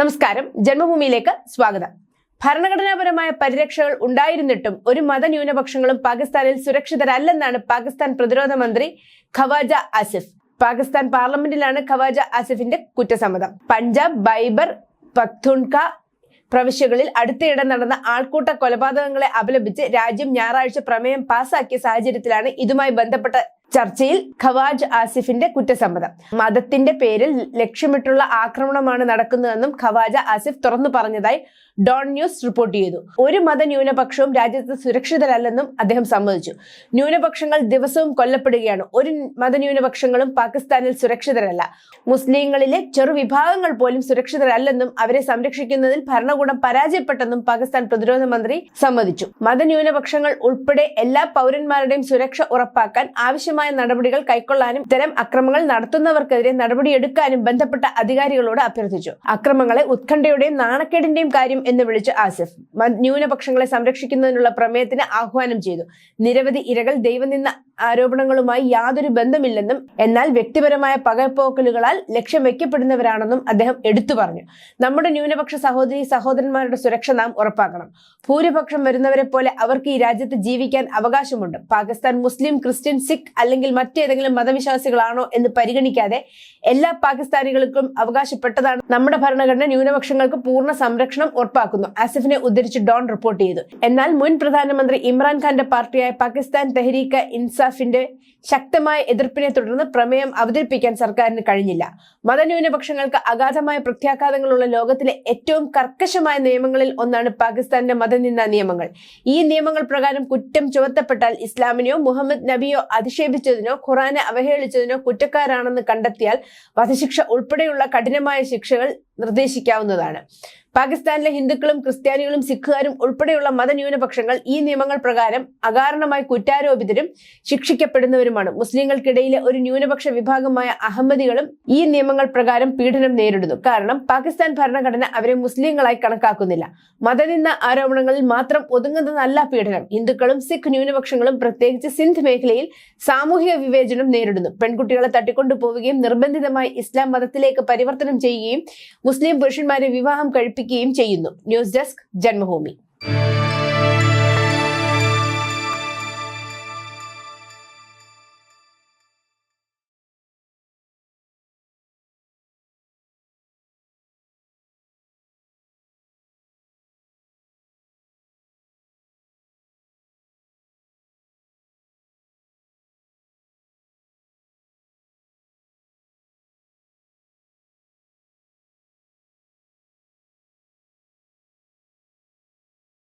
നമസ്കാരം. ജന്മഭൂമിയിലേക്ക് സ്വാഗതം. ഭരണഘടനാപരമായ പരിരക്ഷകൾ ഉണ്ടായിരുന്നിട്ടും ഒരു മതന്യൂനപക്ഷങ്ങളും പാകിസ്ഥാനിൽ സുരക്ഷിതരല്ലെന്നാണ് പാകിസ്ഥാൻ പ്രതിരോധ മന്ത്രി ഖവാജ ആസിഫ്. പാകിസ്ഥാൻ പാർലമെന്റിലാണ് ഖവാജ ആസിഫിന്റെ കുറ്റസമ്മതം. പഞ്ചാബ് ബൈബർ പക്തുൺക പ്രവിശ്യകളിൽ അടുത്തിടെ നടന്ന ആൾക്കൂട്ട കൊലപാതകങ്ങളെ അപലപിച്ച് രാജ്യം ഞായറാഴ്ച പ്രമേയം പാസാക്കിയ സാഹചര്യത്തിലാണ് ഇതുമായി ബന്ധപ്പെട്ട ചർച്ചയിൽ ഖവാജ് ആസിഫിന്റെ കുറ്റസമ്മതം. മതത്തിന്റെ പേരിൽ ലക്ഷ്യമിട്ടുള്ള ആക്രമണമാണ് നടക്കുന്നതെന്നും ഖവാജ ആസിഫ് തുറന്നു പറഞ്ഞതായി ഡോൺ ന്യൂസ് റിപ്പോർട്ട് ചെയ്തു. ഒരു മത ന്യൂനപക്ഷവും രാജ്യത്ത് സുരക്ഷിതരല്ലെന്നും അദ്ദേഹം സമ്മതിച്ചു. ന്യൂനപക്ഷങ്ങൾ ദിവസവും കൊല്ലപ്പെടുകയാണ്. ഒരു മത ന്യൂനപക്ഷങ്ങളും പാകിസ്ഥാനിൽ സുരക്ഷിതരല്ല. മുസ്ലിങ്ങളിലെ ചെറുവിഭാഗങ്ങൾ പോലും സുരക്ഷിതരല്ലെന്നും അവരെ സംരക്ഷിക്കുന്നതിൽ ഭരണകൂടം പരാജയപ്പെട്ടെന്നും പാകിസ്ഥാൻ പ്രതിരോധ മന്ത്രി സമ്മതിച്ചു. മതന്യൂനപക്ഷങ്ങൾ ഉൾപ്പെടെ എല്ലാ പൗരന്മാരുടെയും സുരക്ഷ ഉറപ്പാക്കാൻ ആവശ്യമായ നടപടികൾ കൈക്കൊള്ളാനും ഇത്തരം അക്രമങ്ങൾ നടത്തുന്നവർക്കെതിരെ നടപടിയെടുക്കാനും ബന്ധപ്പെട്ട അധികാരികളോട് അഭ്യർത്ഥിച്ചു. അക്രമങ്ങളെ ഉത്കണ്ഠയുടെയും നാണക്കേടിന്റെയും കാര്യം എന്ന് വിളിച്ച് ആസിഫ് ന്യൂനപക്ഷങ്ങളെ സംരക്ഷിക്കുന്നതിനുള്ള പ്രമേയത്തിന് ആഹ്വാനം ചെയ്തു. നിരവധി ഇരകൾ ദൈവനിന്ന ആരോപണങ്ങളുമായി യാതൊരു ബന്ധമില്ലെന്നും എന്നാൽ വ്യക്തിപരമായ പകർപ്പോക്കലുകളാൽ ലക്ഷ്യം വെക്കപ്പെടുന്നവരാണെന്നും അദ്ദേഹം എടുത്തു പറഞ്ഞു. നമ്മുടെ ന്യൂനപക്ഷ സഹോദരി സഹോദരന്മാരുടെ സുരക്ഷ നാം ഉറപ്പാക്കണം. ഭൂരിപക്ഷം വരുന്നവരെ പോലെ അവർക്ക് ഈ രാജ്യത്ത് ജീവിക്കാൻ അവകാശമുണ്ട്. പാകിസ്ഥാൻ മുസ്ലിം ക്രിസ്ത്യൻ സിഖ് അല്ലെങ്കിൽ മറ്റേതെങ്കിലും മതവിശ്വാസികളാണോ എന്ന് പരിഗണിക്കാതെ എല്ലാ പാകിസ്ഥാനികൾക്കും അവകാശപ്പെട്ടതാണ് നമ്മുടെ ഭരണഘടന ന്യൂനപക്ഷങ്ങൾക്ക് പൂർണ സംരക്ഷണം ഉറപ്പാക്കുന്നു. ആസിഫിനെ ഉദ്ധരിച്ച് ഡോൺ റിപ്പോർട്ട് ചെയ്തു. എന്നാൽ മുൻ പ്രധാനമന്ത്രി ഇമ്രാൻഖാന്റെ പാർട്ടിയായ പാകിസ്ഥാൻ തെഹരീക്ക് ഇൻസാഫിന്റെ ശക്തമായ എതിർപ്പിനെ തുടർന്ന് പ്രമേയം അവതരിപ്പിക്കാൻ സർക്കാരിന് കഴിഞ്ഞില്ല. മതന്യൂനപക്ഷങ്ങൾക്ക് അഗാധമായ പ്രത്യാഘാതങ്ങളുള്ള ലോകത്തിലെ ഏറ്റവും കർക്കശമായ നിയമങ്ങളിൽ ഒന്നാണ് പാകിസ്ഥാന്റെ മതനിന്ദാ നിയമങ്ങൾ. ഈ നിയമങ്ങൾ പ്രകാരം കുറ്റം ചുമത്തപ്പെട്ടാൽ ഇസ്ലാമിനെയോ മുഹമ്മദ് നബിയോ അധിക്ഷേപിച്ചതിനോ ഖുറാനെ അവഹേളിച്ചതിനോ കുറ്റക്കാരാണെന്ന് കണ്ടെത്തിയാൽ വധശിക്ഷ ഉൾപ്പെടെയുള്ള കഠിനമായ ശിക്ഷകൾ നിർദ്ദേശിക്കാവുന്നതാണ്. പാകിസ്ഥാനിലെ ഹിന്ദുക്കളും ക്രിസ്ത്യാനികളും സിഖുകാരും ഉൾപ്പെടെയുള്ള മതന്യൂനപക്ഷങ്ങൾ ഈ നിയമങ്ങൾ പ്രകാരം അകാരണമായി കുറ്റാരോപിതരും ശിക്ഷിക്കപ്പെടുന്നവരുമാണ്. മുസ്ലിങ്ങൾക്കിടയിലെ ഒരു ന്യൂനപക്ഷ വിഭാഗമായ അഹമ്മദികളും ഈ നിയമങ്ങൾ പ്രകാരം പീഡനം നേരിടുന്നു. കാരണം പാകിസ്ഥാൻ ഭരണഘടന അവരെ മുസ്ലിങ്ങളായി കണക്കാക്കുന്നില്ല. മതനിന്ന ആരോപണങ്ങളിൽ മാത്രം ഒതുങ്ങുന്നതല്ല പീഡനം. ഹിന്ദുക്കളും സിഖ് ന്യൂനപക്ഷങ്ങളും പ്രത്യേകിച്ച് സിന്ധ് മേഖലയിൽ സാമൂഹിക വിവേചനം നേരിടുന്നു. പെൺകുട്ടികളെ തട്ടിക്കൊണ്ടുപോവുകയും നിർബന്ധിതമായി ഇസ്ലാം മതത്തിലേക്ക് പരിവർത്തനം ചെയ്യുകയും മുസ്ലിം പുരുഷന്മാരെ വിവാഹം കഴിപ്പിക്കുകയും ചെയ്യുന്നു. News desk Janmabhumi.